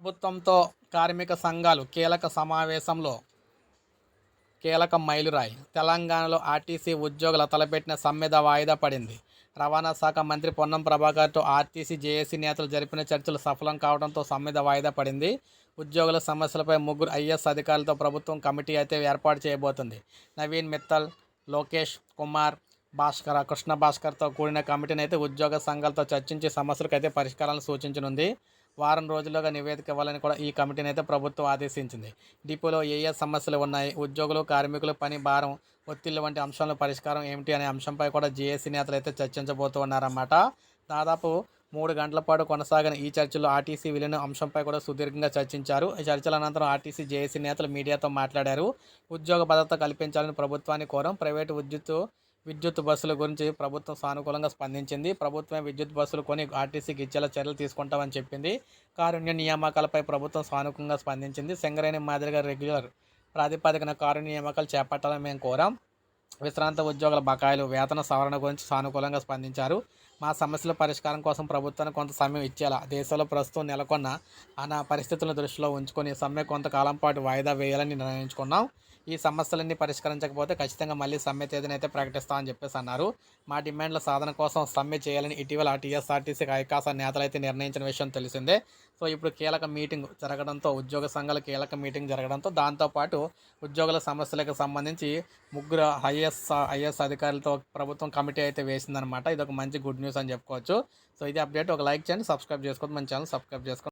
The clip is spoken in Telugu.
ప్రభుత్వంతో కార్మిక సంఘాలు కీలక సమావేశంలో కీలక మైలురాయి. తెలంగాణలో ఆర్టీసీ ఉద్యోగుల తలపెట్టిన సమ్మెద వాయిదా పడింది. రవాణా శాఖ మంత్రి పొన్నం ప్రభాకర్తో ఆర్టీసీ జేఏసీ నేతలు జరిపిన చర్చలు సఫలం కావడంతో సమ్మెద వాయిదా పడింది. ఉద్యోగుల సమస్యలపై ముగ్గురు ఐఎస్ అధికారులతో ప్రభుత్వం కమిటీ అయితే ఏర్పాటు చేయబోతుంది. నవీన్ మిత్తల్ లోకేష్ కుమార్ భాస్కర్ కృష్ణ భాస్కర్తో కూడిన కమిటీని అయితే ఉద్యోగ సంఘాలతో చర్చించి సమస్యలకు అయితే పరిష్కారాలను సూచించనుంది. వారం రోజుల్లోగా నివేదిక ఇవ్వాలని కూడా ఈ కమిటీని అయితే ప్రభుత్వం ఆదేశించింది. డిపోలో ఏ ఏ సమస్యలు ఉన్నాయి ఉద్యోగులు కార్మికులు పని భారం ఒత్తిళ్ళు వంటి అంశాల పరిష్కారం ఏమిటి అనే అంశంపై కూడా జేఏసీ నేతలు అయితే చర్చించబోతూ ఉన్నారన్నమాట. దాదాపు మూడు గంటల పాటు కొనసాగిన ఈ చర్చలో ఆర్టీసీ విలీన అంశంపై కూడా సుదీర్ఘంగా చర్చించారు. ఈ చర్చల అనంతరం ఆర్టీసీ జేఏసీ నేతలు మీడియాతో మాట్లాడారు. ఉద్యోగ భద్రత కల్పించాలని ప్రభుత్వాన్ని కోరం. ప్రైవేటు విద్యుత్ విద్యుత్ బస్సుల గురించి ప్రభుత్వం సానుకూలంగా స్పందించింది. ప్రభుత్వమే విద్యుత్ బస్సులు కొని ఆర్టీసీకి ఇచ్చేలా చర్యలు తీసుకుంటామని చెప్పింది. కారుణ్య నియామకాలపై ప్రభుత్వం సానుకూలంగా స్పందించింది. సింగరేణి మాదిరిగా రెగ్యులర్ ప్రాతిపదికన కారుణ్య నియామకాలు చేపట్టాలని మేము కోరాం. విశ్రాంత ఉద్యోగుల బకాయిలు వేతన సవరణ గురించి సానుకూలంగా స్పందించారు. మా సమస్యల పరిష్కారం కోసం ప్రభుత్వానికి కొంత సమయం ఇచ్చేలా. దేశంలో ప్రస్తుతం నెలకొన్న అనా పరిస్థితులను దృష్టిలో ఉంచుకొని సమ్మె కొంతకాలం పాటు వాయిదా వేయాలని నిర్ణయించుకున్నాం. ఈ సమస్యలన్నీ పరిష్కరించకపోతే ఖచ్చితంగా మళ్ళీ సమ్మె తేదీని అయితే ప్రకటిస్తామని చెప్పేసి అన్నారు. మా డిమాండ్ల సాధన కోసం సమ్మె చేయాలని ఇటీవల టీఎస్ఆర్టీసీ ఐకాస నేతలు అయితే నిర్ణయించిన విషయం తెలిసిందే. సో ఇప్పుడు కీలక మీటింగ్ జరగడంతో ఉద్యోగ సంఘాల కీలక మీటింగ్ జరగడంతో దాంతోపాటు ఉద్యోగుల సమస్యలకు సంబంధించి ముగ్గురు ఐఎస్ ఐఎస్ అధికారులతో ప్రభుత్వం కమిటీ అయితే వేసిందనమాట ఇది ఒక మంచి గుడ్ న్యూస్ అని చెప్పుకోవచ్చు. సో ఇది అప్డేట్ ఒక లైక్ చేయండి సబ్స్క్రైబ్ చేసుకోండి మన ఛానల్ సబ్స్క్రైబ్ చేసుకోండి.